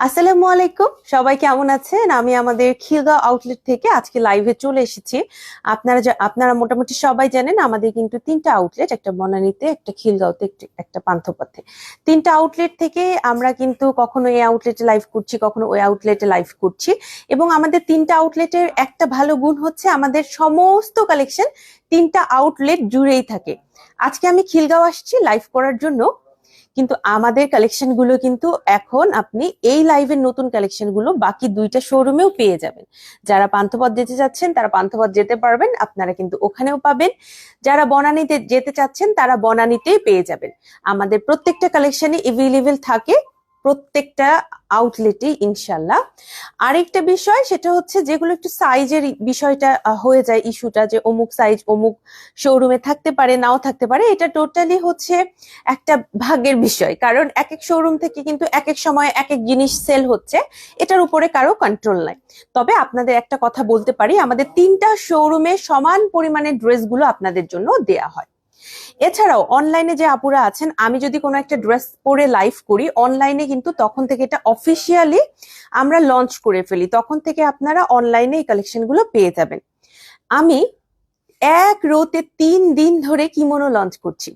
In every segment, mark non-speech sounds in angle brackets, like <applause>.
আসসালামু আলাইকুম। সবাই কেমন আছেন? আমি আমাদের খিলগাঁও আউটলেট থেকে আজকে লাইভে চলে এসেছি। আপনারা আপনারা মোটামুটি সবাই জানেন, আমাদের কিন্তু তিনটা আউটলেট একটা বনানীতে, একটা খিলগাঁওতে, একটি- পান্থপথে। তিনটা আউটলেট থেকে আমরা কিন্তু কখনো এই আউটলেটে লাইভ করছি, কখনো ওই আউটলেটে লাইভ করছি। এবং আমাদের তিনটা আউটলেটের একটা ভালো গুণ হচ্ছে, আমাদের সমস্ত কালেকশন তিনটা আউটলেট জুড়েই থাকে। আজকে আমি খিলগাঁও আসছি লাইভ করার জন্য। কিন্তু আমাদের কালেকশনগুলো কিন্তু এখন আপনি এই লাইভের নতুন কালেকশনগুলো বাকি দুইটা শোরুমেও পেয়ে যাবেন। যারা পান্থপথ যেতে চাচ্ছেন, তারা পান্থপথ যেতে পারবেন, আপনারা কিন্তু ওখানেও পাবেন। যারা বনানীতে যেতে চাচ্ছেন, তারা বনানীতেই পেয়ে যাবেন। আমাদের প্রত্যেকটা কালেকশনে এভেলেবেল থাকে। প্রত্যেকটা আউটলেটে ইনশাল্লাহ আরেকটা বিষয় সেটা হচ্ছে যেগুলো একটু সাইজের বিষয়টা হয়ে যায় ইস্যুটা যে অমুক সাইজ অমুক শোরুমে থাকতে পারে, নাও থাকতে পারে, এটা টোটালি হচ্ছে একটা ভাগ্যের বিষয়। কারণ এক এক শোরুম থেকে কিন্তু এক এক সময় এক এক জিনিস সেল হচ্ছে, এটার উপরে কারও কন্ট্রোল নাই। তবে আপনাদের একটা কথা বলতে পারি, আমাদের তিনটা শোরুমে সমান পরিমাণে ড্রেসগুলো আপনাদের জন্য দেয়া হয়। এছাড়াও অনলাইনে যে আপুরা আছেন, আমি যদি কোনো একটা ড্রেস পরে লাইভ করি অনলাইনে কিন্তু তখন থেকে এটা অফিসিয়ালি আমরা লঞ্চ করে ফেলি। তখন থেকে আপনারা অনলাইনে এই কালেকশনগুলো পেয়ে যাবেন। আমি এক রোতে তিন দিন ধরে কিমোনো লঞ্চ করছি।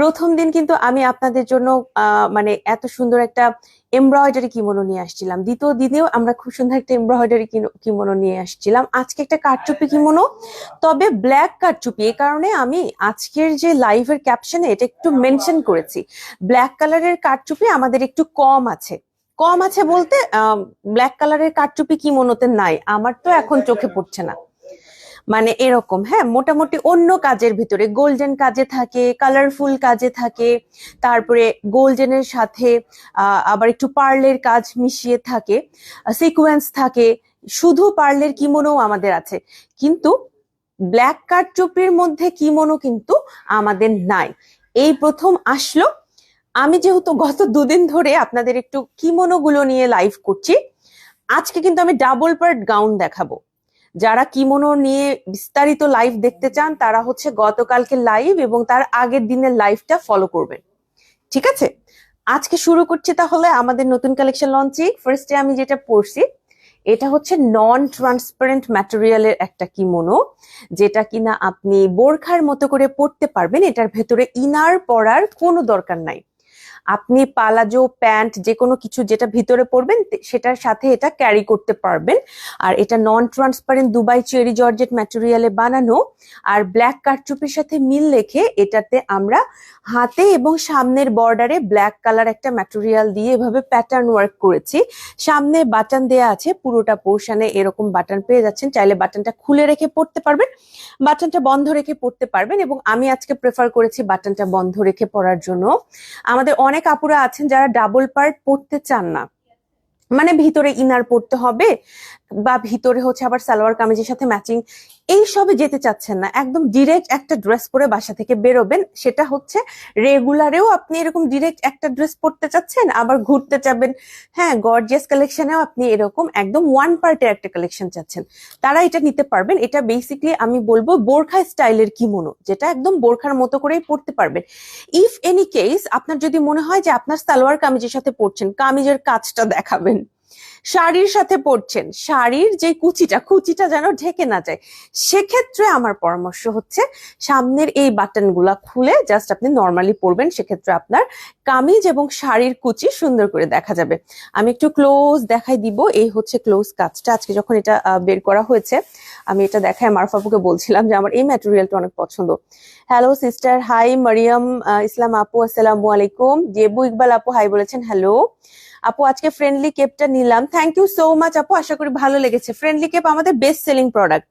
প্রথম দিন কিন্তু আমি আপনাদের জন্য মানে এত সুন্দর একটা এমব্রয়ডারি কিমোনো নিয়ে আসছিলাম। দ্বিতীয় দিনেও আমরা খুব সুন্দর একটা এমব্রয়ডারি কিমোনো নিয়ে আসছিলাম। আজকে একটা কারচুপি কিমোনো তবে ব্ল্যাক কারচুপি এই কারণে আমি আজকের যে লাইভের ক্যাপশনে এটা একটু মেনশন করেছি। ব্ল্যাক কালারের কারচুপি আমাদের একটু কম আছে। কম আছে বলতে ব্ল্যাক কালারের কারচুপি কিমোনোতে নাই। আমার তো এখন চোখে পড়ছে না। মানে এরকম হ্যাঁ মোটামুটি অন্য কাজের ভিতরে গোল্ডেন কাজে থাকে কালারফুল কাজে থাকে, তারপরে গোল্ডেনের সাথে আবার একটু পার্লের কাজ মিশিয়ে থাকে সিকোয়েন্স থাকে, শুধু পার্লের কিমোনো আমাদের আছে, কিন্তু ব্ল্যাক কার্ড চুপির মধ্যে কিমোনো কিন্তু আমাদের নাই। এই প্রথম আসলো, আমি যেহেতু গত দুদিন ধরে আপনাদের একটু কিমোনো গুলো নিয়ে লাইভ করছি, আজকে কিন্তু আমি ডাবল পার্ট গাউন দেখাবো। যারা কিমোনো নিয়ে বিস্তারিত লাইভ দেখতে চান, তারা হচ্ছে গতকালকে লাইভ এবং তার আগের দিনের লাইভটা ফলো করবেন। ঠিক আছে? আজকে শুরু করছি তাহলে আমাদের নতুন কালেকশন লঞ্চিং ফার্স্টে আমি যেটা পড়ছি, এটা হচ্ছে নন ট্রান্সপারেন্ট ম্যাটেরিয়ালের একটা কিমোনো, যেটা কিনা আপনি বোরখার মতো করে পড়তে পারবেন। এটার ভেতরে ইনার পরার কোনো দরকার নাই। আপনি পালাজো, প্যান্ট যে কোনো কিছু যেটা ভিতরে পরবেন সেটার সাথে এটা ক্যারি করতে পারবেন। আর এটা non transparent Dubai cherry georgette ম্যাটেরিয়ালে বানানো। আর ব্ল্যাক কারচুপির সাথে মিল রেখে এটাতে আমরা হাতে এবং সামনের বর্ডারে ব্ল্যাক কালার একটা ম্যাটেরিয়াল দিয়ে এভাবে প্যাটার্ন ওয়ার্ক করেছি। সামনে বাটন দেয়া আছে, পুরোটা পোর্শনে এরকম বাটন পেয়ে যাচ্ছেন। চাইলে বাটনটা খুলে রেখে পড়তে পারবেন বাটনটা বন্ধ রেখে পড়তে পারবেন এবং আমি আজকে প্রেফার করেছি বাটনটা বন্ধ রেখে পড়ার জন্য। আমাদের অনেক আপুরা আছেন যারা ডাবল পার্ট পড়তে চান না। মানে ভিতরে ইনার পড়তে হবে বা ভিতরে হচ্ছে আবার সালোয়ার কামিজের সাথে ম্যাচিং এই সবে যেতে চাচ্ছেন না, একদম ডিরেক্ট একটা ড্রেস পরে বাসা থেকে বেরোবেন, সেটা হচ্ছে রেগুলারেও আপনি এরকম ডিরেক্ট একটা ড্রেস পরতে চাচ্ছেন, আবার ঘুরতে যাবেন। হ্যাঁ গর্জিয়াস কালেকশনেও আপনি এরকম একদম ওয়ান পার্টের একটা কালেকশন চাচ্ছেন। তারা এটা নিতে পারবেন। এটা বেসিকলি আমি বলব বোরখা স্টাইলের কিমোনো যেটা একদম বোরখার মতো করেই পরতে পারবেন। ইফ এনি কেস আপনার যদি মনে হয় যে আপনার সালোয়ার কামিজের সাথে পরছেন, কামিজের কাজটা দেখাবেন। শাড়ির সাথে পরছেন। শাড়ির যে কুচিটা কুচিটা যেন ঢেকে না যায়। সেক্ষেত্রে আমার পরামর্শ হচ্ছে, সামনের এই বাটনগুলা খুলে জাস্ট আপনি নর্মালি পরবেন, সেক্ষেত্রে আপনার কামিজ এবং শাড়ির কুচি সুন্দর করে দেখা যাবে। আমি একটু ক্লোজ দেখাই দিব, এই হচ্ছে ক্লোজ কাজটা। আজকে যখন এটা বের করা হয়েছে, আমি এটা দেখায় মারফাপুকে বলছিলাম যে আমার এই ম্যাটেরিয়ালটা অনেক পছন্দ। Hello sister hi Mariyam Islam আপু, আসসালামু আলাইকুম। জেবু ইকবাল আপু হাই বলেছেন হ্যালো আপু, আজকে ফ্রেন্ডলি কেপটা নিলাম। থ্যাংক ইউ সো মাচ আপু, আশা করি ভালো লেগেছে। ফ্রেন্ডলি কেপ আমাদের best selling product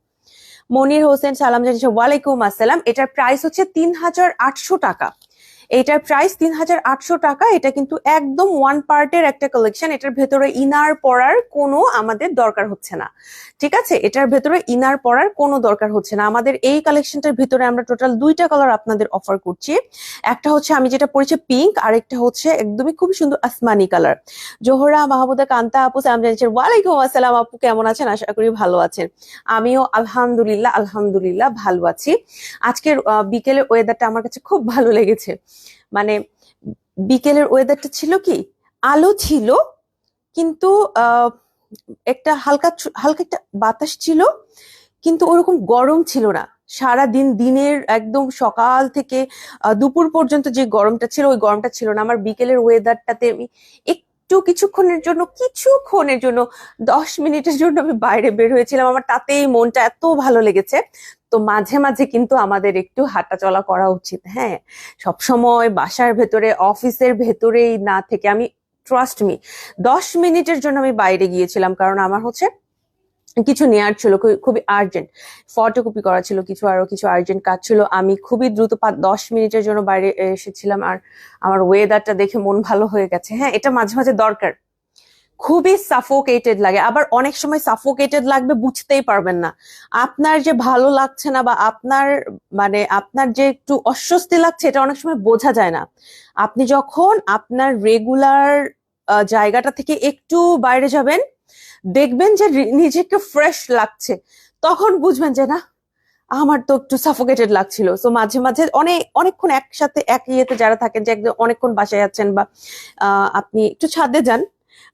Monir Hossain সালাম জানিয়েছে, ওয়ালাইকুম আসসালাম। এটার প্রাইস হচ্ছে তিন হাজার আটশো টাকা। এটার প্রাইস তিন হাজার আটশো টাকা। এটা কিন্তু একদম ওয়ান পার্টের একটা কালেকশন এটার ভেতরে ইনার পরার কোনো আমাদের দরকার হচ্ছে না। ঠিক আছে? এটার ভেতরে ইনার পরার কোনো দরকার হচ্ছে না। আমাদের এই কালেকশনটার ভিতরে আমরা টোটাল দুইটা কালার আপনাদের অফার করছি। একটা হচ্ছে আমি যেটা পরেছি পিঙ্ক আর একটা হচ্ছে একদমই খুব সুন্দর আসমানি কালার জোহরা মাহমুদা কান্তা আপু সালাম জানিয়েছেন ওয়ালাইকুম আসসালাম আপু কেমন আছেন? আশা করি ভালো আছেন। আমিও আলহামদুলিল্লাহ আলহামদুলিল্লাহ ভালো আছি। আজকের আহ, বিকেলের ওয়েদারটা আমার কাছে খুব ভালো লেগেছে। মানে বিকেলের ওয়েদারটা ছিল কি? আলো ছিল, কিন্তু একটা হালকা হালকা একটা বাতাস ছিল, কিন্তু ওরকম গরম ছিল না। সারা দিন দিনের একদম সকাল থেকে দুপুর পর্যন্ত যে গরমটা ছিল, ওই গরমটা ছিল না। আমার বিকেলের ওয়েদারটাতে আমি একটু কিছুক্ষণের জন্য কিছুক্ষণের জন্য, দশ মিনিটের জন্য আমি বাইরে বের হয়েছিলাম। আমার তাতেই মনটা এত ভালো লেগেছে। তো মাঝে মাঝে কিন্তু আমাদের একটু হাঁটা চলা করা উচিত। হ্যাঁ সবসময় বাসার ভেতরে, অফিসের ভেতরেই না থেকে আমি ট্রাস্ট মি দশ মিনিটের জন্য আমি বাইরে গিয়েছিলাম। কারণ আমার হচ্ছে কিছু নেয়ার ছিল, খুবই- আর্জেন্ট ফটোকপি করা ছিল, কিছু আরও কিছু আর্জেন্ট কাজ ছিল। আমি খুবই দ্রুত দশ মিনিটের জন্য বাইরে এসেছিলাম আর আমার ওয়েদারটা দেখে মন ভালো হয়ে গেছে। হ্যাঁ এটা মাঝে মাঝে দরকার। খুবই সাফোকেটেড লাগে। আবার অনেক সময় সাফোকেটেড লাগবে বুঝতেই পারবেন না। আপনার যে ভালো লাগছে না বা আপনার মানে আপনার যে একটু অস্বস্তি লাগছে, এটা অনেক সময় বোঝা যায় না। আপনি যখন আপনার রেগুলার জায়গাটা থেকে একটু বাইরে যাবেন দেখবেন যে নিজেকে ফ্রেশ লাগছে। তখন বুঝবেন যে, না, আমার তো একটু সাফোকেটেড লাগছিল। তো মাঝে মাঝে অনেক অনেকক্ষণ একসাথে, এক ইয়েতে যারা থাকেন যে, একদম অনেকক্ষণ বাসায় যাচ্ছেন বা আপনি একটু ছাদে যান,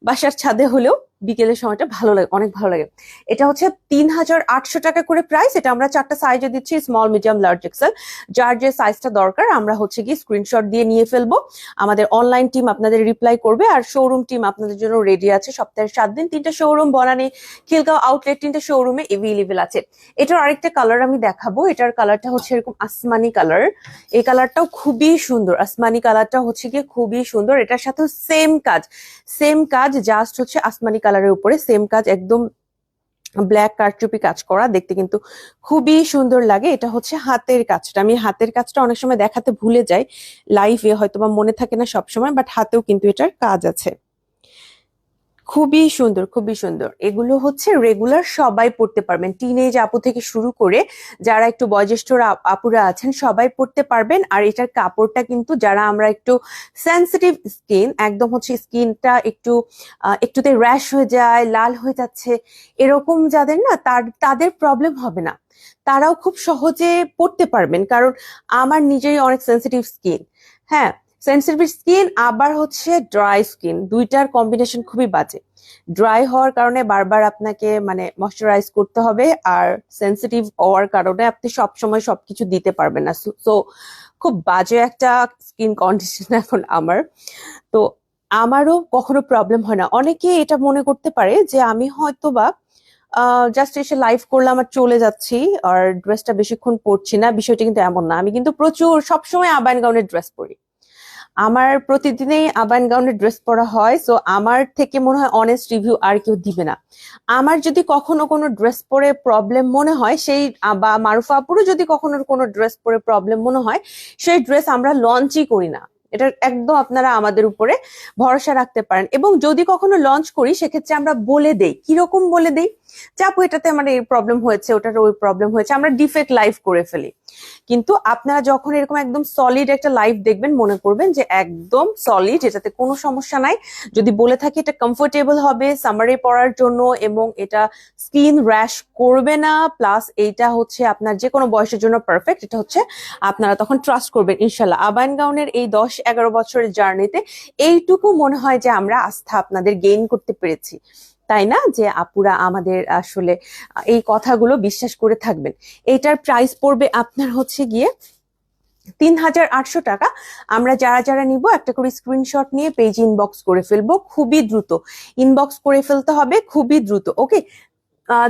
বাসার ছাদে হলেও বিকেলের সময়টা ভালো লাগে, অনেক ভালো লাগে। এটা হচ্ছে তিন হাজার আটশো টাকা করে প্রাইস এটা আমরা চারটা সাইজে দিচ্ছি স্মল মিডিয়াম লার্জ এক্সেল যার যে সাইজটা দরকার, আমরা হচ্ছে কি স্ক্রিনশট দিয়ে নিয়ে ফেলব। আমাদের অনলাইন টিম আপনাদের রিপ্লাই করবে, আর শোরুম টিম আপনাদের জন্য রেডি আছে। সপ্তাহের সাত দিন, তিনটা শোরুম বনানি খিলগাঁও আউটলেট তিনটা শোরুমে এভেলেবেল আছে। এটার আরেকটা কালার আমি দেখাবো। এটার কালারটা হচ্ছে এরকম আসমানি কালার এই কালারটাও খুবই সুন্দর। আসমানি কালারটা হচ্ছে গিয়ে খুবই সুন্দর। এটার সাথে সেম কাজ। সেম কাজ জাস্ট হচ্ছে আসমানি কালারের উপরে সেম কাজ, একদম ব্ল্যাক কারচুপি কাজ করা, দেখতে কিন্তু খুবই সুন্দর লাগে। এটা হচ্ছে হাতের কাজটা। আমি হাতের কাজটা অনেক সময় দেখাতে ভুলে যাই লাইফে হয়তো বা মনে থাকে না সবসময় বাট হাতেও কিন্তু এটার কাজ আছে। খুবই সুন্দর খুবই সুন্দর। এগুলো হচ্ছে রেগুলার সবাই পড়তে পারবেন। টিনেজ আপু থেকে শুরু করে যারা একটু বয়োজ্যেষ্ঠ আপ- আপুরা আছেন, সবাই পড়তে পারবেন। আর এটার কাপড়টা কিন্তু যারা আমরা একটু সেন্সিটিভ স্কিন একদম হচ্ছে স্কিনটা একটু একটুতে র্যাশ হয়ে যায়, লাল হয়ে যাচ্ছে, এরকম যাদের না, তার, তাদের প্রবলেম হবে না। তারাও খুব সহজে পড়তে পারবেন। কারণ আমার নিজেই অনেক সেন্সিটিভ স্কিন হ্যাঁ সেন্সিটিভ স্কিন, আবার হচ্ছে ড্রাই স্কিন। দুইটার কম্বিনেশন খুবই বাজে। ড্রাই হওয়ার কারণে বারবার আপনাকে মানে ময়শ্চারাইজ করতে হবে আর সেন্সিটিভ হওয়ার কারণে আপনি সব সময় সবকিছু দিতে পারবেন না। সো খুব বাজে একটা স্কিন কন্ডিশন <laughs> এখন আমার। তো আমারও কখনো প্রবলেম হয় না। অনেকে এটা মনে করতে পারে যে আমি হয়তো বা জাস্ট এসে লাইভ করলাম আর চলে যাচ্ছি আর ড্রেসটা বেশিক্ষণ পরছি না। বিষয়টা কিন্তু এমন না। আমি কিন্তু প্রচুর, সবসময় আবায়ন গাউনের ড্রেস পরি। আমার প্রতিদিনই আবায়ন গাউনের ড্রেস পরা হয় সো আমার থেকে মনে হয় অনেস্ট রিভিউ আর কেউ দিবে না। আমার যদি কখনো কোনো ড্রেস পরে প্রবলেম মনে হয়, সেই বা মারুফা আপুরও যদি কখনো কোনো ড্রেস পরে প্রবলেম মনে হয়, সেই ড্রেস আমরা লঞ্চই করি না। এটা একদম আপনারা আমাদের উপরে ভরসা রাখতে পারেন। এবং যদি কখনো লঞ্চ করি, সেক্ষেত্রে আমরা বলে দেই। কীরকম বলে দেই? আপু, এটাতে আমার এই প্রবলেম হয়েছে ওটার ওই প্রবলেম হয়েছে। আমরা ডিফেক্ট লাইভ করে ফেলি। কিন্তু আপনারা যখন এরকম একদম সলিড একটা লাইফ দেখবেন, মনে করবেন যে একদম সলিড এটাতে কোনো সমস্যা নাই। যদি বলে থাকি এটা কমফোর্টেবল হবে সামারে পরার জন্য এবং এটা স্কিন র্যাশ করবে না প্লাস এইটা হচ্ছে আপনার যে কোনো বয়সের জন্য পারফেক্ট এটা হচ্ছে আপনারা তখন ট্রাস্ট করবেন ইনশাল্লাহ আবায়ন গাউনের এই দশ এগারো বছরের জার্নিতে এইটুকু মনে হয় যে আমরা আস্থা আপনাদের গেইন করতে পেরেছি। তাই না? যে আপুরা আমাদের আসলে এই কথাগুলো বিশ্বাস করে থাকবেন। এটার প্রাইস পড়বে আপনার হচ্ছে গিয়ে তিন হাজার আটশো টাকা। আমরা যারা যারা নিব একটা করে স্ক্রিনশট নিয়ে পেজ ইনবক্স করে ফেলব। খুবই দ্রুত। ইনবক্স করে ফেলতে হবে খুবই দ্রুত ওকে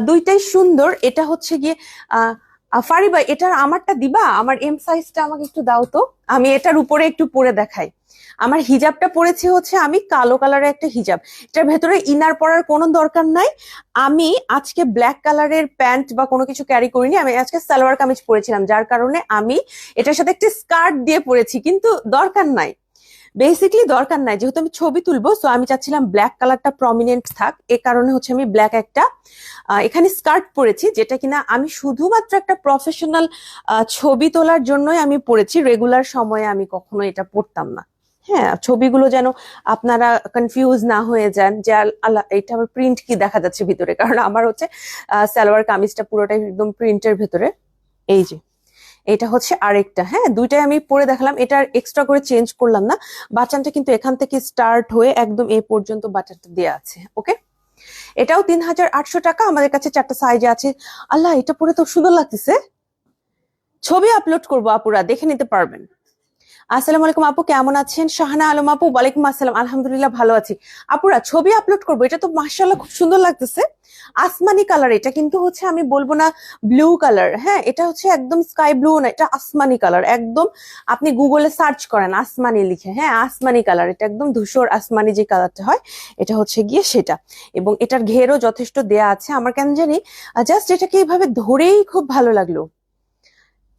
দুইটাই সুন্দর। এটা হচ্ছে গিয়ে আহ, ফারি ভাই এটার আমারটা দিবা? আমার এম সাইজটা আমাকে একটু দাও তো। আমি এটার উপরে একটু পরে দেখাই। আমার হিজাবটা পরেছি হচ্ছে আমি কালো কালারের একটা হিজাব। এটার ভেতরে ইনার পরার কোনো দরকার নাই। আমি আজকে ব্ল্যাক কালারের প্যান্ট বা কোনো কিছু ক্যারি করিনি। আমি আজকে সালোয়ার কামিজ পরেছিলাম, যার কারণে আমি এটার সাথে একটি স্কার্ট দিয়ে পরেছি, কিন্তু দরকার নাই। বেসিকলি দরকার নাই, যেহেতু আমি ছবি তুলবো সো আমি চাচ্ছিলাম ব্ল্যাক কালারটা প্রমিনেন্ট থাক। এ কারণে হচ্ছে আমি ব্ল্যাক একটা এখানে স্কার্ট পরেছি, যেটা কিনা আমি শুধুমাত্র একটা প্রফেশনাল ছবি তোলার জন্যই আমি পরেছি রেগুলার সময়ে আমি কখনো এটা পরতাম না। হ্যাঁ ছবিগুলো যেন আপনারা কনফিউজ না হয়ে যান, যে আল- আল্লাহ এটা আমার প্রিন্ট কি দেখা যাচ্ছে ভিতরে? কারণ আমার হচ্ছে সালোয়ার কামিজটা পুরোটাই একদম প্রিন্টের ভেতরে। এই যে। এটা হচ্ছে আরেকটা। হ্যাঁ দুইটাই আমি পরে দেখালাম। এটা এক্সট্রা করে চেঞ্জ করলাম না। বাটনটা কিন্তু এখান থেকে স্টার্ট হয়ে একদম এ পর্যন্ত বাটনটা দেওয়া আছে ওকে এটাও তিন হাজার আটশো টাকা। আমাদের কাছে চারটা সাইজে আছে। আল্লাহ, এটা পরে তো সুন্দর লাগতেছে। ছবি আপলোড করব আপুরা, দেখে নিতে পারবেন। আসসালামু আলাইকুম আপু, কেমন আছেন? শাহানা আলম আপু, ওয়ালাইকুম আসসালাম। আলহামদুলিল্লাহ ভালো আছি। আপুরা ছবি আপলোড করব, এটা তো মার্শাল্লাহ খুব সুন্দর লাগতেছে। আসমানি কালার এটা কিন্তু হচ্ছে আমি বলব না ব্লু কালার হ্যাঁ? এটা হচ্ছে একদম স্কাই ব্লু না, এটা আসমানি কালার একদম আপনি গুগলে সার্চ করেন, আসমানি লিখে হ্যাঁ? আসমানি কালার এটা একদম ধূসর আসমানি যে কালারটা হয়, এটা হচ্ছে গিয়ে সেটা। এবং এটার ঘেরও যথেষ্ট দেয়া আছে। আমার কেন জানি জাস্ট এটাকে এইভাবে ধরেই খুব ভালো লাগল।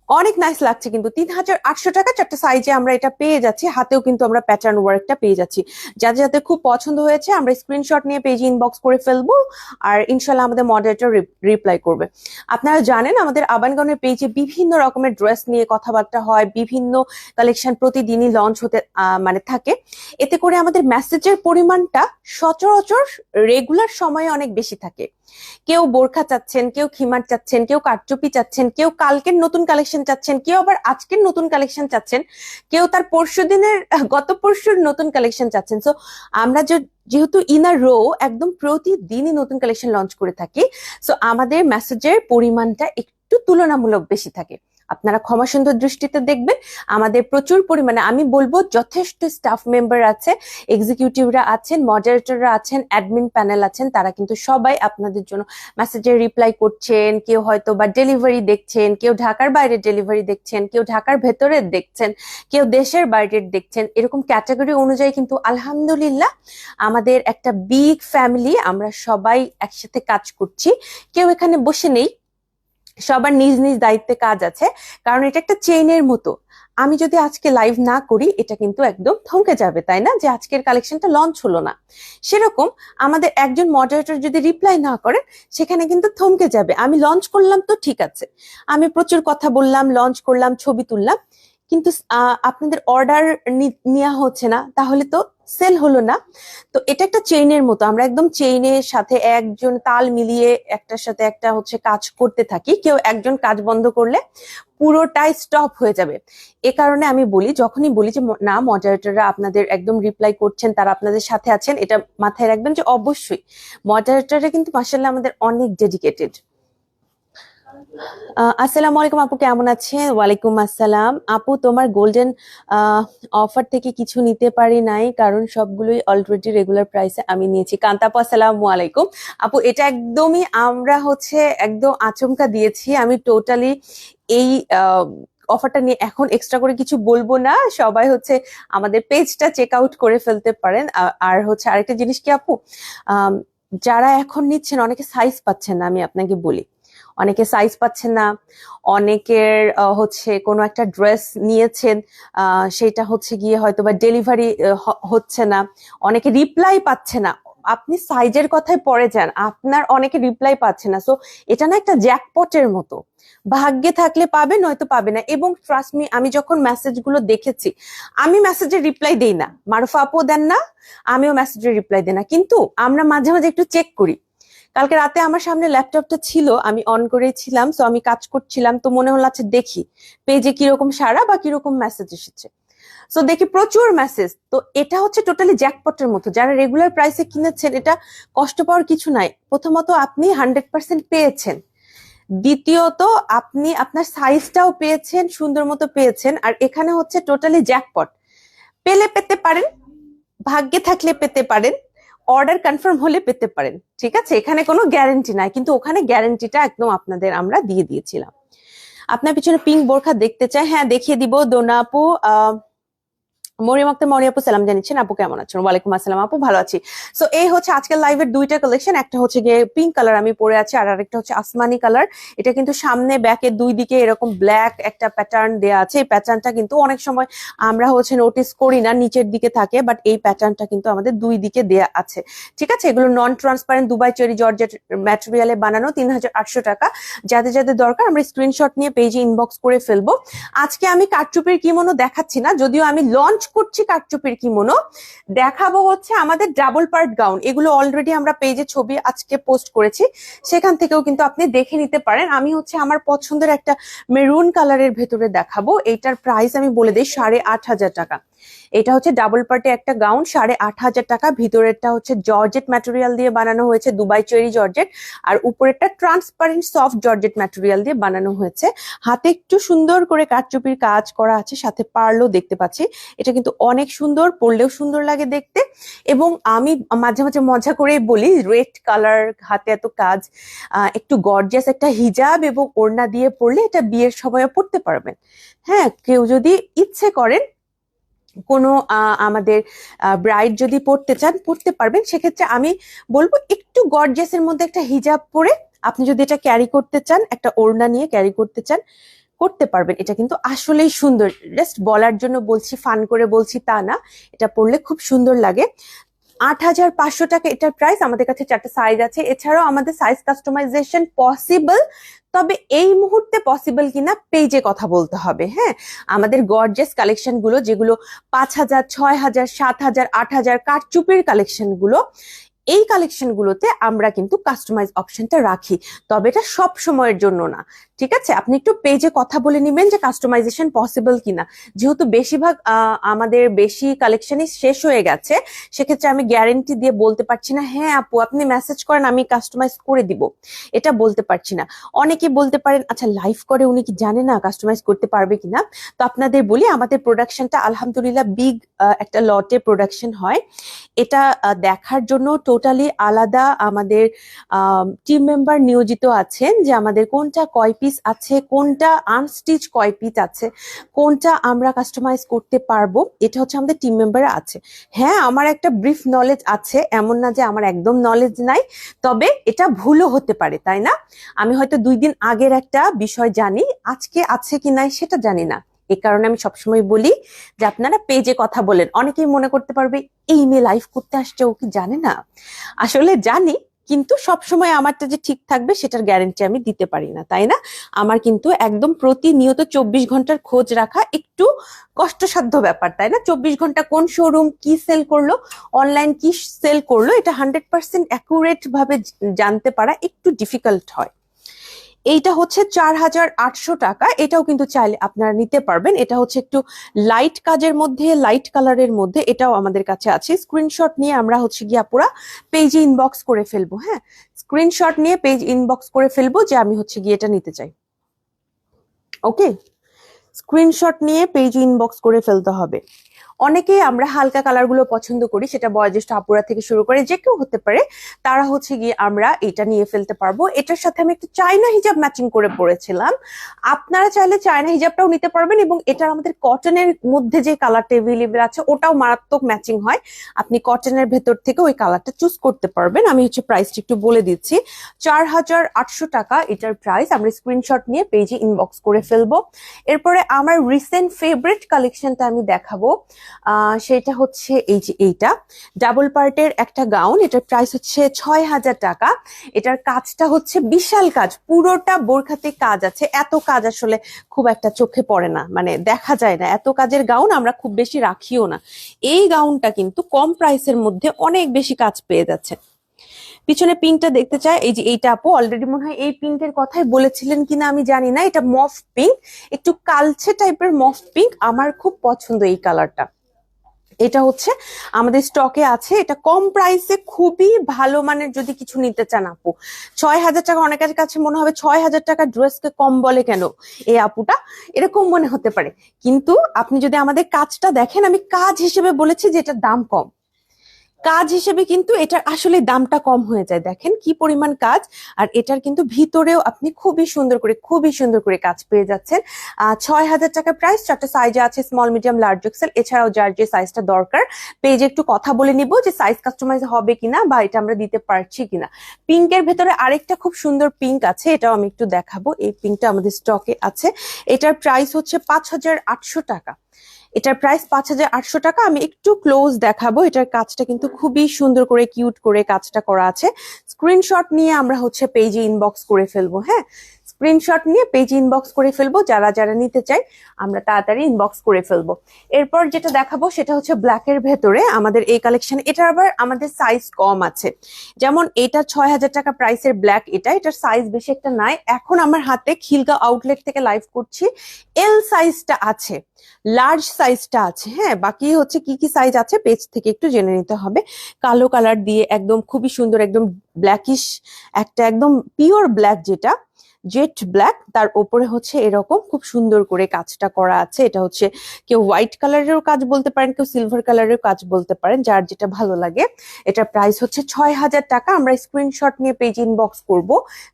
অনেক নাইস লাগছে কিন্তু। তিন হাজার আটশো টাকা চারটা সাইজে আমরা এটা পেয়ে যাচ্ছি। হাতেও কিন্তু আমরা প্যাটার্ন ওয়ার্কটা পেয়ে যাচ্ছি। যাদের যাদের খুব পছন্দ হয়েছে, আমরা স্ক্রিনশট নিয়ে পেজে ইনবক্স করে ফেলব আর ইনশাল্লাহ আমাদের মডারেটর রিপ্লাই করবে। আপনারা জানেন, আমাদের আবানগনের পেজে বিভিন্ন রকমের ড্রেস নিয়ে কথাবার্তা হয়, বিভিন্ন কালেকশন প্রতিদিনই লঞ্চ হতে মানে থাকে। এতে করে আমাদের মেসেজের পরিমাণটা সচরাচর রেগুলার সময়ে অনেক বেশি থাকে। কেউ বোরখা চাচ্ছেন, কেউ খিমার চাচ্ছেন, কেউ কারচুপি চাচ্ছেন, কেউ কালকের নতুন কালেকশন চাচ্ছেন, কেউ আবার আজকের নতুন কালেকশন চাচ্ছেন, কেউ তার পরশু দিনের, গত পরশুর নতুন কালেকশন চাচ্ছেন। সো আমরা যেহেতু ইনার রো একদম প্রতিদিনই নতুন কালেকশন লঞ্চ করে থাকি সো আমাদের মেসেজের পরিমাণটা একটু তুলনামূলক বেশি থাকে। আপনারা ক্ষমা সুন্দর দৃষ্টিতে দেখবেন। আমাদের প্রচুর পরিমাণে, আমি বলব যথেষ্ট স্টাফ মেম্বার আছে এক্সিকিউটিভরা আছেন মডারেটররা আছেন অ্যাডমিন প্যানেল আছেন, তারা কিন্তু সবাই আপনাদের জন্য মেসেজের রিপ্লাই করছেন, কেউ হয়তো বা ডেলিভারি দেখছেন, কেউ ঢাকার বাইরে ডেলিভারি দেখছেন, কেউ ঢাকার ভেতরের দেখছেন, কেউ দেশের বাইরের দেখছেন, এরকম ক্যাটাগরি অনুযায়ী কিন্তু আলহামদুলিল্লাহ আমাদের একটা বিগ ফ্যামিলি আমরা সবাই একসাথে কাজ করছি। কেউ এখানে বসে নেই সবার নিজ নিজ দায়িত্বে কাজ আছে, কারণ এটা একটা চেইনের মতো। আমি যদি আজকে লাইভ না করি, এটা কিন্তু একদম থমকে যাবে, তাই না? যে আজকের কালেকশনটা লঞ্চ হলো না। সেরকম আমাদের একজন মডারেটর যদি রিপ্লাই না করেন, সেখানে কিন্তু থমকে যাবে। আমি লঞ্চ করলাম তো ঠিক আছে। আমি প্রচুর কথা বললাম লঞ্চ করলাম, ছবি তুললাম। কিন্তু আপনাদের অর্ডার নেওয়া হচ্ছে না, তাহলে তো সেল হলো না। তো এটা একটা চেইনের মতো, আমরা একদম চেইনের সাথে একজন তাল মিলিয়ে একটার সাথে একটা হচ্ছে কাজ করতে থাকি। কেউ একজন কাজ বন্ধ করলে পুরোটাই স্টপ হয়ে যাবে। এ কারণে আমি বলি, যখনই বলি যে, না মডারেটররা আপনাদের একদম রিপ্লাই করছেন, তারা আপনাদের সাথে আছেন, এটা মাথায় রাখবেন যে, অবশ্যই মডারেটররা কিন্তু মাসাল্লাহ আমাদের অনেক ডেডিকেটেড আসসালামু আলাইকুম আপু, কেমন আছেন? ওয়ালাইকুম আসসালাম। আপু, তোমার গোল্ডেন অফার থেকে কিছু নিতে পারি নাই, কারণ সবগুলোই অলরেডি রেগুলার প্রাইসে আমি নিয়েছি। কান্তাপু, আসসালামু আলাইকুম। আপু, এটা একদমই আমরা হচ্ছে একদম আচমকা দিয়েছি। আমি টোটালি এই অফারটা নিয়ে এখন এক্সট্রা করে কিছু বলব না। সবাই হচ্ছে আমাদের পেজটা চেক আউট করে ফেলতে পারেন। আর হচ্ছে আরেকটা জিনিস কি আপু? যারা এখন নিচ্ছেন, অনেকে সাইজ পাচ্ছেন না, আমি আপনাকে বলি। অনেকে সাইজ পাচ্ছেন না, অনেকের হচ্ছে কোনো একটা ড্রেস নিয়েছেন সেটা হচ্ছে গিয়ে হয়তো বা ডেলিভারি হচ্ছে না। অনেকে রিপ্লাই পাচ্ছে না। আপনি সাইজের কথায় পরে যান, আপনার অনেকে রিপ্লাই পাচ্ছে না। সো এটা না একটা জ্যাকপটের মতো। ভাগ্যে থাকলে পাবে নয়তো পাবে না। এবং ট্রাস্ট মি আমি যখন মেসেজগুলো দেখেছি, আমি মেসেজের রিপ্লাই দেই না। মারুফা আপু দেন না, আমিও মেসেজের রিপ্লাই দিই না। কিন্তু আমরা মাঝে মাঝে একটু চেক করি। কালকে রাতে আমার সামনে ল্যাপটপটা ছিল, আমি অন করেছিলাম তো আমি কাজ করছিলাম, তো মনে হলো আচ্ছা দেখি, পেজে কীরকম সারা বা কীরকম মেসেজ এসেছে। সো দেখি প্রচুর মেসেজ তো এটা হচ্ছে টোটালি জ্যাকপটের মতো, যারা রেগুলার প্রাইসে কিনেছেন, এটা কষ্ট পাওয়ার কিছু নাই। প্রথমত আপনি হান্ড্রেড পার্সেন্ট পেয়েছেন। দ্বিতীয়ত আপনি আপনার সাইজটাও পেয়েছেন, সুন্দর মতো পেয়েছেন, আর এখানে হচ্ছে টোটালি জ্যাকপট পেলে পেতে পারেন, ভাগ্যে থাকলে পেতে পারেন অর্ডার কনফার্ম হলে পেতে পারেন। ঠিক আছে? এখানে কোনো গ্যারেন্টি নাই, কিন্তু ওখানে গ্যারেন্টিটা একদম আপনাদের আমরা দিয়ে দিয়েছিলাম। আপনার পিছনে পিঙ্ক বোরখা দেখতে চাই। হ্যাঁ দেখিয়ে দিব। দোনাপু, আহ মরিয়ম আক্তার মরি আপু, সালাম জানিয়েছেন আপু, কেমন আছেন? ওয়ালাইকুম আসসালাম আপু, ভালো আছি। সো এই হচ্ছে আজকের লাইভের দুইটা কালেকশন একটা হচ্ছে গিয়ে পিঙ্ক কালার আমি পরে আছি, আর আরেকটা হচ্ছে আসমানি কালার এটা কিন্তু সামনে ব্যাকের দুই দিকে এরকম ব্ল্যাক একটা প্যাটার্ন দেয়া আছে। এই প্যাটার্নটা কিন্তু অনেক সময় আমরা হচ্ছে নোটিস করি না, নিচের দিকে থাকে বাট এই প্যাটার্নটা কিন্তু আমাদের দুই দিকে দেয়া আছে। ঠিক আছে? এগুলো non transparent Dubai, cherry, georgette ম্যাটেরিয়ালে বানানো তিন হাজার আটশো টাকা। যাদের যাদের দরকার, আমরা স্ক্রিনশট নিয়ে পেজে ইনবক্স করে ফেলব। আজকে আমি কারচুপির কিমোনো দেখাচ্ছি না, যদিও আমি লঞ্চ করছি কাটচুপির কিমোনো দেখাবো হচ্ছে আমাদের ডাবল পার্ট গাউন এগুলো অলরেডি আমরা পেজে ছবি আজকে পোস্ট করেছি। সেখান থেকেও কিন্তু আপনি দেখে নিতে পারেন। আমি হচ্ছে আমার পছন্দের একটা মেরুন কালারের ভেতরে দেখাবো। এইটার প্রাইস আমি বলে দিই সাড়ে আট হাজার টাকা। এটা হচ্ছে ডাবল পার্টে একটা গাউন সাড়ে আট হাজার টাকা। ভিতরেরটা হচ্ছে জর্জেট ম্যাটেরিয়াল দিয়ে বানানো হয়েছে, দুবাই চেরি জর্জেট আর উপরেরটা ট্রান্সপারেন্ট সফট জর্জেট ম্যাটেরিয়াল দিয়ে বানানো হয়েছে। হাতে একটু সুন্দর করে কাঠচুপির কাজ করা আছে, সাথে পারলেও দেখতে পাচ্ছি। এটা কিন্তু অনেক সুন্দর, পরলেও সুন্দর লাগে দেখতে। এবং আমি মাঝে মাঝে মজা করে বলি রেড কালার হাতে এত কাজ একটু গর্জিয়াস একটা হিজাব এবং ওড়না দিয়ে পরলে এটা বিয়ের সময়ও পড়তে পারবেন। হ্যাঁ কেউ যদি ইচ্ছে করেন কোনো আমাদের ব্রাইড যদি পড়তে চান, পড়তে পারবেন। সেক্ষেত্রে আমি বলব একটু গর্জেসের মধ্যে একটা হিজাব পরে আপনি যদি এটা ক্যারি করতে চান, একটা ওড়না নিয়ে ক্যারি করতে চান, করতে পারবেন। এটা কিন্তু আসলেই সুন্দর। জাস্ট বলার জন্য বলছি ফান করে বলছি তা না। এটা পড়লে খুব সুন্দর লাগে। আট হাজার পাঁচশো টাকা এটার প্রাইস আমাদের কাছে চারটে সাইজ আছে। এছাড়াও আমাদের সাইজ কাস্টমাইজেশন পসিবল তবে এই মুহূর্তে পসিবল কিনা পেজে কথা বলতে হবে হ্যাঁ? আমাদের গর্জেস কালেকশনগুলো যেগুলো পাঁচ হাজার, ছয় হাজার, সাত হাজার, আট হাজার কাঠচুপির কালেকশনগুলো এই কালেকশন গুলোতে আমরা কিন্তু কাস্টমাইজ অপশনটা রাখি। তবে এটা সব সময়ের জন্য না, ঠিক আছে? আপনি একটু পেজে কথা বলে নেবেন যে কাস্টমাইজেশন পসিবল কিনা। যেহেতু বেশিরভাগ আমাদের বেশি কালেকশনই শেষ হয়ে গেছে, সেক্ষেত্রে আমি গ্যারেন্টি দিয়ে বলতে পারছি না হ্যাঁ আপু, আপনি মেসেজ করেন, আমি কাস্টমাইজ করে দিব। এটা বলতে পারছি না। অনেকে বলতে পারেন আচ্ছা লাইভ করে উনি কি জানে না কাস্টমাইজ করতে পারবে কিনা? তো আপনাদের বলি, আমাদের প্রোডাকশনটা আলহামদুলিল্লাহ বিগ একটা লটে প্রোডাকশন হয়। এটা দেখার জন্য টোটালি আলাদা আমাদের টিম মেম্বার নিয়োজিত আছেন যে আমাদের কোনটা কয় পিস আছে, কোনটা আনস্টিচ কয় পিস আছে, কোনটা আমরা কাস্টমাইজ করতে পারব, এটা হচ্ছে আমাদের টিম মেম্বার আছে। হ্যাঁ আমার একটা ব্রিফ নলেজ আছে, এমন না যে আমার একদম নলেজ নাই, তবে এটা ভুলও হতে পারে, তাই না? আমি হয়তো দুই দিন আগের একটা বিষয় জানি, আজকে আছে কি নাই সেটা জানি না। এই কারণে আমি সবসময় বলি যে আপনারা পেজে কথা বলেন। অনেকেই মনে করতে পারবে, এই মেয়ে লাইভ করতে আসছে, ও কি জানে না? আসলে জানি, কিন্তু সবসময় আমারটা যে ঠিক থাকবে সেটার গ্যারেন্টি আমি দিতে পারি না, তাই না? আমার কিন্তু একদম প্রতিনিয়ত চব্বিশ ঘণ্টার খোঁজ রাখা একটু কষ্টসাধ্য ব্যাপার, তাই না? চব্বিশ ঘণ্টা কোন শোরুম কি সেল করল অনলাইন কি সেল করল, এটা হান্ড্রেড পার্সেন্ট অ্যাকুরেট ভাবে জানতে পারা একটু ডিফিকাল্ট হয়। এইটা হচ্ছে চার হাজার আটশো টাকা। এটাও কিন্তু চাইলে আপনারা নিতে পারবেন। এটা হচ্ছে একটু লাইট কাজের মধ্যে লাইট কালারের মধ্যে। এটাও আমাদের কাছে আছে। স্ক্রিনশট নিয়ে আমরা হচ্ছে গিয়ে পুরা পেজে ইনবক্স করে ফেলব হ্যাঁ? স্ক্রিনশট নিয়ে পেজ ইনবক্স করে ফেলব যে আমি হচ্ছে গিয়ে এটা নিতে চাই। ওকে স্ক্রিনশট নিয়ে পেজ ইনবক্স করে ফেলতে হবে। অনেকেই আমরা হালকা কালারগুলো পছন্দ করি, সেটা বয়োজ্যেষ্ঠ আপুরা থেকে শুরু করে যে কেউ হতে পারে, তারা হচ্ছে গিয়ে আমরা এটা নিয়ে ফেলতে পারব। এটার সাথে আমি একটু চায়না হিজাব ম্যাচিং করে পরেছিলাম। আপনারা চাইলে চায়না হিজাবটাও নিতে পারবেন এবং এটার আমাদের কটনের মধ্যে যে কালারটা এভেলেবেল আছে, ওটাও মারাত্মক ম্যাচিং হয়। আপনি কটনের ভেতর থেকে ওই কালারটা চুজ করতে পারবেন। আমি হচ্ছে প্রাইসটা একটু বলে দিচ্ছি। চার হাজার আটশো টাকা এটার প্রাইস আমরা স্ক্রিনশট নিয়ে পেজে ইনবক্স করে ফেলব। এরপরে আমার রিসেন্ট ফেভারিট কালেকশনটা আমি দেখাবো। সেটা হচ্ছে এই যে এইটা। ডাবল পার্টের একটা গাউন, এটার প্রাইস হচ্ছে ছয় হাজার টাকা। এটার কাজটা হচ্ছে বিশাল কাজ, পুরোটা বোরখাতে কাজ আছে। এত কাজ আসলে খুব একটা চোখে পড়ে না মানে দেখা যায় না। এত কাজের গাউন আমরা খুব বেশি রাখিও না। এই গাউনটা কিন্তু কম প্রাইসের মধ্যে অনেক বেশি কাজ পেয়ে যাচ্ছে। পিছনে পিঙ্কটা দেখতে চাই এই যে এইটা আপু অলরেডি মনে হয় এই পিঙ্কের কথাই বলেছিলেন কিনা আমি জানি না, এটা মফ পিঙ্ক একটু কালছে টাইপের মফ পিঙ্ক আমার খুব পছন্দ এই কালারটা। এটা হচ্ছে আমাদের স্টকে আছে, এটা কম প্রাইসে খুবই ভালো মানের যদি কিছু নিতে চান আপু। ছয় হাজার টাকা, অনেকের কাছে মনে হবে ছয় হাজার টাকা ড্রেসকে কম বলে কেন এই আপুটা? এরকম মনে হতে পারে। কিন্তু আপনি যদি আমাদের কাজটা দেখেন, আমি কাজ হিসেবে বলেছি যে এটার দাম কম। কাজ হিসেবে কিন্তু এটার আসলে দামটা কম হয়ে যায়। দেখেন কি পরিমাণ কাজ, আর এটার কিন্তু ভিতরেও আপনি খুবই সুন্দর করে, খুবই সুন্দর করে কাজ পেয়ে যাচ্ছেন। ছয় হাজার টাকা প্রাইস চারটে সাইজে আছে স্মল মিডিয়াম লার্জ এক্সেল এছাড়াও যার যে সাইজটা দরকার পেজে একটু কথা বলে নিব যে সাইজ কাস্টমাইজ হবে কিনা বা এটা আমরা দিতে পারছি কিনা। পিঙ্কের ভেতরে আরেকটা খুব সুন্দর পিঙ্ক আছে, এটাও আমি একটু দেখাবো। এই পিঙ্কটা আমাদের স্টকে আছে। এটার প্রাইস হচ্ছে পাঁচ হাজার আটশো টাকা। এটার প্রাইস পাঁচ হাজার আটশো টাকা। আমি একটু ক্লোজ দেখাবো। এটার কাজটা কিন্তু খুবই সুন্দর করে কিউট করে কাজটা করা আছে। স্ক্রিনশট নিয়ে আমরা হচ্ছে পেজে ইনবক্স করে ফেলব হ্যাঁ? স্ক্রিনশট নিয়ে পেজ ইনবক্স করে ফেলব, যারা যারা নিতে চাই আমরা তাড়াতাড়ি ইনবক্স করে ফেলব। এরপর যেটা দেখাবো সেটা হচ্ছে ব্ল্যাকের ভেতরে আমাদের এই কালেকশন এটা আবার আমাদের সাইজ কম আছে। যেমন এটা ছয় হাজার টাকা প্রাইসের ব্ল্যাক এটা, এটার সাইজ বেশি একটা নাই। এখন আমার হাতে খিলগা আউটলেট থেকে লাইভ করছি। এল সাইজটা আছে লার্জ সাইজটা আছে হ্যাঁ বাকি হচ্ছে কি কি সাইজ আছে পেজ থেকে একটু জেনে নিতে হবে। কালো কালার দিয়ে একদম খুবই সুন্দর, একদম ব্ল্যাকিশ একটা একদম পিওর ব্ল্যাক যেটা জেট ব্ল্যাক, তার ওপরে হচ্ছে এরকম খুব সুন্দর করে কাজটা করা আছে। এটা হচ্ছে কেউ হোয়াইট কালারেরও কাজ বলতে পারেন, কেউ সিলভার কালারের কাজ বলতে পারেন, যার যেটা ভালো লাগে। এটা প্রাইস হচ্ছে ছয় হাজার টাকা। আমরা স্ক্রিনশট নিয়ে পেজ ইনবক্স করব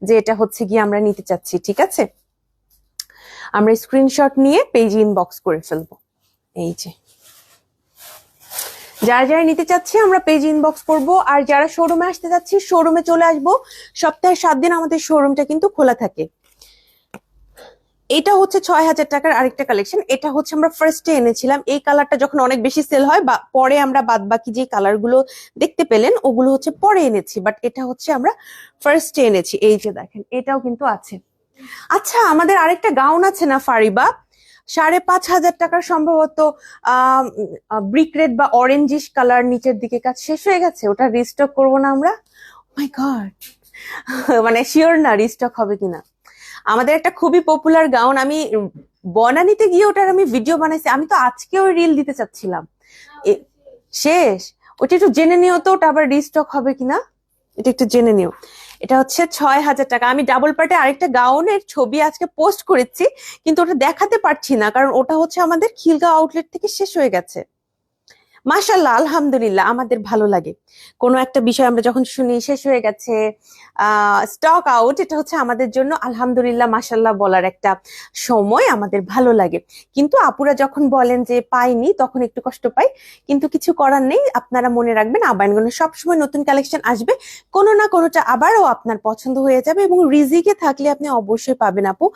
যে এটা হচ্ছে গিয়ে আমরা নিতে চাচ্ছি, ঠিক আছে? আমরা স্ক্রিনশট নিয়ে পেজ ইনবক্স করে ফেলব। এই যে। যারা যারা নিতে চাচ্ছি, আমরা পেজ ইনবক্স করব। আর যারা শোরুমে আসতে চাচ্ছি শোরুমে চলে আসব। সপ্তাহে সাত দিন আমাদের শোরুমটা কিন্তু খোলা থাকে। এটা হচ্ছে ছয় হাজার টাকার আরেকটা কালেকশন এটা হচ্ছে আমরা ফার্স্টে এনেছিলাম। এই কালারটা যখন অনেক বেশি সেল হয়, বা পরে আমরা বাদ বাকি যে কালারগুলো দেখতে পেলেন, ওগুলো হচ্ছে পরে এনেছি। বাট এটা হচ্ছে আমরা ফার্স্টে এনেছি। এই যে দেখেন, এটাও কিন্তু আছে। আচ্ছা আমাদের আরেকটা গাউন আছে না, ফারিবা? সাড়ে পাঁচ হাজার টাকার সম্ভবত ব্রিক রেড বা অরেঞ্জিশ কালার নিচের দিকে কাজ শেষ হয়ে গেছে ওটা রিস্টক করব না আমরা? মাই গড <laughs> মানে শিওর না রিস্টক হবে কিনা। আমাদের একটা খুবই পপুলার গাউন আমি বনানিতে গিয়ে ওটার আমি ভিডিও বানাইছি আমি তো আজকেও রিল দিতে চাচ্ছিলাম। শেষ? ওটা একটু জেনে নিও তো ওটা আবার রিস্টক হবে কিনা? এটা একটু জেনে নিও। এটা হচ্ছে ছয় হাজার টাকা। আমি ডাবল পার্টে আরেকটা গাউনের ছবি আজকে পোস্ট করেছি, কিন্তু ওটা দেখাতে পারছি না, কারণ ওটা হচ্ছে আমাদের খিলগাঁও আউটলেট থেকে শেষ হয়ে গেছে। মাশাল্লাহ আলহামদুলিল্লাহ, আমাদের ভালো লাগে। কোনো একটা বিষয় আমরা যখন শুনি, শেষ হয়ে গেছে স্টক আউট এটা হচ্ছে আমাদের জন্য আলহামদুলিল্লাহ মাশাল্লাহ বলার একটা সময় আমাদের ভালো লাগে। কিন্তু আপুরা যখন বলেন যে পাইনি, তখন একটু কষ্ট পাই। কিন্তু কিছু করার নেই, আপনারা মনে রাখবেন আবায়নগণে সবসময় নতুন কালেকশন আসবে। কোনো না কোনোটা আবারও আপনার পছন্দ হয়ে যাবে এবং রিজিকে থাকলে আপনি অবশ্যই পাবেন আপু।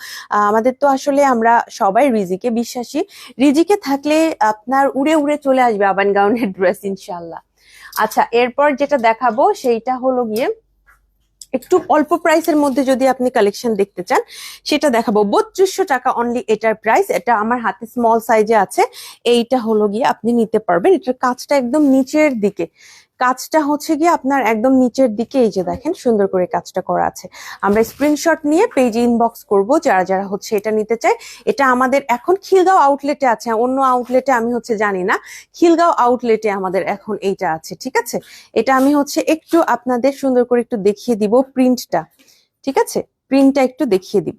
আমাদের তো আসলে আমরা সবাই রিজিকে বিশ্বাসী। রিজিকে থাকলে আপনার উড়ে উড়ে চলে আসবে আবান গাউনের ড্রেস ইনশাল্লাহ আচ্ছা এরপর যেটা দেখাবো, সেইটা হলো গিয়ে একটু অল্প প্রাইসের মধ্যে যদি আপনি কালেকশন দেখতে চান, সেটা দেখাবো। বত্রিশশো টাকা অনলি এটার প্রাইস এটা আমার হাতে স্মল সাইজে আছে। এইটা হলো গিয়ে আপনি নিতে পারবেন। এটার কাজটা একদম নিচের দিকে। কাজটা হচ্ছে গিয়ে আপনার একদম নিচের দিকে এই যে দেখেন, সুন্দর করে কাজটা করা আছে। আমরা স্ক্রিনশট নিয়ে পেজে ইনবক্স করব, যারা যারা হচ্ছে এটা নিতে চায়। এটা আমাদের এখন খিলগাঁও আউটলেটে আছে, অন্য আউটলেটে আমি হচ্ছে জানি না। খিলগাঁও আউটলেটে আমাদের এখন এইটা আছে, ঠিক আছে? এটা আমি হচ্ছে একটু আপনাদের সুন্দর করে একটু দেখিয়ে দিব প্রিন্টটা ঠিক আছে? প্রিন্টটা একটু দেখিয়ে দিব।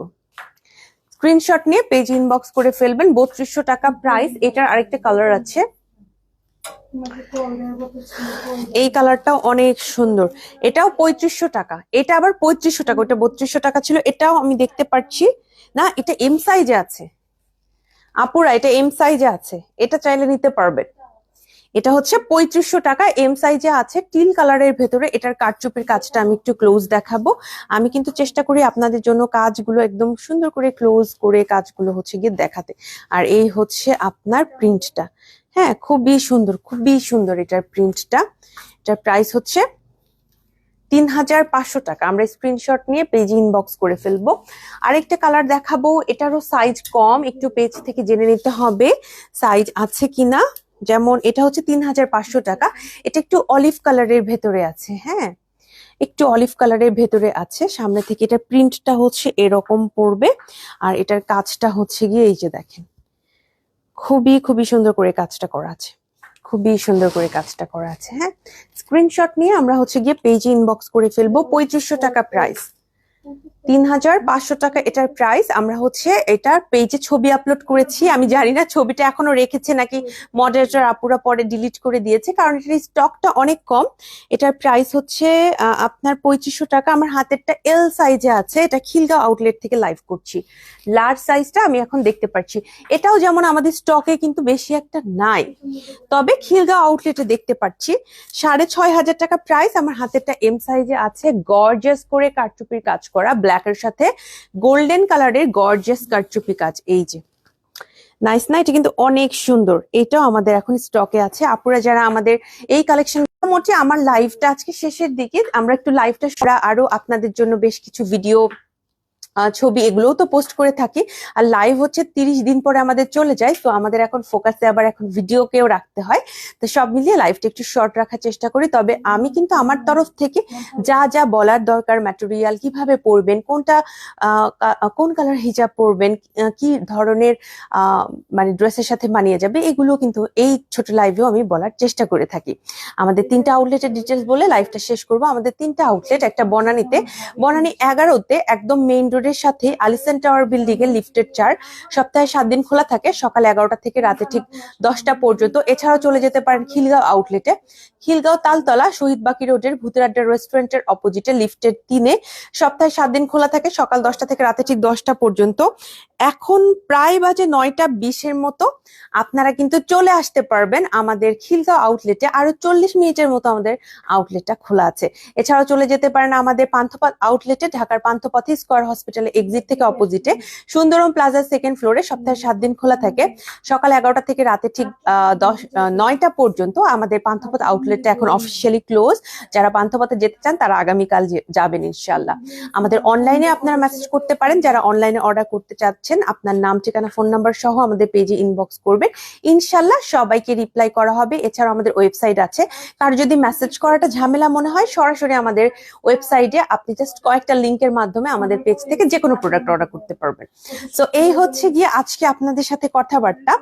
স্ক্রিনশট নিয়ে পেজ ইনবক্স করে ফেলবেন, বত্রিশশো টাকা প্রাইস এটার আরেকটা কালার আছে। এই কালারটাও অনেক সুন্দর। এটাও পঁয়ত্রিশশো টাকা। এটা আবার পঁয়ত্রিশশো টাকা, ওটা বত্রিশশো টাকা ছিল, এটাও আমি দেখতে পাচ্ছি না, এটা এম সাইজে আছে। আপুরা, এটা এম সাইজে আছে। এটা চাইলে নিতে পারবেন। এটা হচ্ছে পঁয়ত্রিশশো টাকা এম সাইজে আছে। টিল কালারের ভেতরে এটার কারচুপির কাজটা আমি একটু ক্লোজ দেখাবো। আমি কিন্তু চেষ্টা করি আপনাদের জন্য কাজগুলো একদম সুন্দর করে ক্লোজ করে কাজগুলো হচ্ছে গিয়ে দেখাতে। আর এই হচ্ছে আপনার প্রিন্টটা হ্যাঁ খুবই সুন্দর খুবই সুন্দর এটার প্রিন্টটা এটার প্রাইস হচ্ছে তিন হাজার পাঁচশো টাকা। আমরা স্ক্রিনশট নিয়ে পেজ ইনবক্স করে ফেলব। আরেকটা কালার দেখাবো, এটারও সাইজ কম, একটু পেজ থেকে জেনে নিতে হবে সাইজ আছে কিনা। যেমন এটা হচ্ছে তিন হাজার পাঁচশো টাকা। এটা একটু অলিভ কালারের ভেতরে আছে হ্যাঁ? একটু অলিভ কালারের ভেতরে আছে। সামনে থেকে এটা প্রিন্টটা হচ্ছে এরকম পড়বে। আর এটার কাজটা হচ্ছে গিয়ে এই যে দেখেন। খুবই খুবই সুন্দর করে কাজটা করা আছে। খুবই সুন্দর করে কাজটা করা আছে হ্যাঁ? স্ক্রিনশট নিয়ে আমরা হচ্ছে গিয়ে পেজে ইনবক্স করে ফেলব, পঁয়ত্রিশশো টাকা প্রাইস তিন হাজার পাঁচশো টাকা এটার প্রাইস আমরা হচ্ছে এটার পেজে ছবি আপলোড করেছি। আমি জানি না ছবিটা এখনও রেখেছে নাকি মডারেটর আপুরা পরে ডিলিট করে দিয়েছে, কারণ এটার স্টকটা অনেক কম। এটার প্রাইস হচ্ছে আপনার পঁয়ত্রিশশো টাকা। আমার হাতেরটা এল সাইজে আছে। এটা খিলগাঁও আউটলেট থেকে লাইভ করছি। লার্জ সাইজটা আমি এখন দেখতে পাচ্ছি এটাও যেমন আমাদের স্টকে কিন্তু বেশি একটা নাই। তবে খিলগাঁও আউটলেটে দেখতে পাচ্ছি। সাড়ে ছয় হাজার টাকা প্রাইস আমার হাতেরটা এম সাইজে আছে। গর্জাস করে কারচুপির কাজ করা। ব্ল্যাকের সাথে গোল্ডেন কালারের গর্জিয়াস কারচুপি কাজ, এই যে। নাইস না, এটা কিন্তু অনেক সুন্দর। এটাও আমাদের এখন স্টকে আছে। আপুরা যারা আমাদের এই কালেকশন মোটামুটি আমার লাইভটা আজকে শেষের দিকে। আমরা একটু লাইভটা আরও আপনাদের জন্য বেশ কিছু ভিডিও ছবি এগুলোও তো পোস্ট করে থাকি। আর লাইভ হচ্ছে তিরিশ দিন পরে আমাদের চলে যায়, তো আমাদের এখন ফোকাসে আবার এখন ভিডিওকেও রাখতে হয়। তো সব মিলিয়ে লাইভটা একটু শর্ট রাখার চেষ্টা করি। তবে আমি কিন্তু আমার তরফ থেকে যা যা বলার দরকার ম্যাটেরিয়াল কীভাবে পরবেন, কোনটা কোন কালার হিজাব পরবেন কি ধরনের মানে ড্রেসের সাথে মানিয়ে যাবে, এগুলো কিন্তু এই ছোট লাইভেও আমি বলার চেষ্টা করে থাকি। আমাদের তিনটা আউটলেটের ডিটেলস বলে লাইভটা শেষ করব। আমাদের তিনটা আউটলেট একটা বনানীতে, বনানী এগারোতে একদম মেইন রোডের সাথে আলিসেন টাওয়ার বিল্ডিং এর লিফটের চার সপ্তাহে সাত দিন খোলা থাকে, সকাল এগারোটা থেকে রাতে ঠিক দশটা পর্যন্ত। এছাড়াও চলে যেতে পারেন খিলগাঁও আউটলেটে খিলগাঁও তালতলা, শহীদ বাকি রোডের ভূতের আড্ডা রেস্টুরেন্টের অপোজিটে লিফটের তিনে। সপ্তাহে সাত দিন খোলা থাকে, সকাল দশটা থেকে রাতে ঠিক দশটা পর্যন্ত। এখন প্রায় বাজে নয়টা বিশের মতো। আপনারা কিন্তু চলে আসতে পারবেন আমাদের খিলগাঁও আউটলেটে আরও চল্লিশ মিনিটের মতো আমাদের আউটলেটটা খোলা আছে। এছাড়াও চলে যেতে পারেন আমাদের পান্থপথ আউটলেটে ঢাকার পান্থপথে স্কোয়ার হসপিটালে এক্সিট থেকে অপোজিটে সুন্দরম প্লাজার সেকেন্ড ফ্লোরে সপ্তাহে সাত দিন খোলা থাকে। সকাল এগারোটা থেকে রাতে ঠিক দশ নয়টা পর্যন্ত আমাদের পান্থপথ আউটলেটটা এখন অফিসিয়ালি ক্লোজ যারা পান্থপথে যেতে চান তারা আগামীকাল যাবেন ইনশাল্লাহ আমাদের অনলাইনে আপনারা মেসেজ করতে পারেন। যারা অনলাইনে অর্ডার করতে চাচ্ছেন, আপনার নাম, ঠিকানা ফোন নাম্বার সহ আমাদের পেজে ইনবক্স করবেন। ইনশাল্লাহ সবাইকে রিপ্লাই করা হবে। এছাড়াও আমাদের ওয়েবসাইট আছে। কার যদি মেসেজ করাটা ঝামেলা মনে হয়, সরাসরি আমাদের ওয়েবসাইটে আপনি জাস্ট কয়েকটা লিঙ্কের মাধ্যমে আমাদের পেজ থেকে যে কোনো প্রোডাক্ট অর্ডার করতে পারবেন। সো এই হচ্ছে গিয়ে আজকে আপনাদের সাথে কথাবার্তা।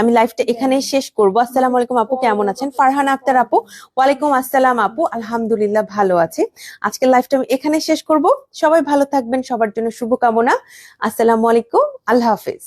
আমি লাইফটা এখানেই শেষ করব। আসসালামু আলাইকুম আপু, কেমন আছেন? ফারহান আক্তার আপু, ওয়ালাইকুম আসসালাম আপু, আলহামদুলিল্লাহ ভালো আছে। আজকের লাইফটা আমি এখানে শেষ করব। সবাই ভালো থাকবেন, সবার জন্য শুভকামনা। আসসালাম আলাইকুম, আল্লাহ হাফিজ।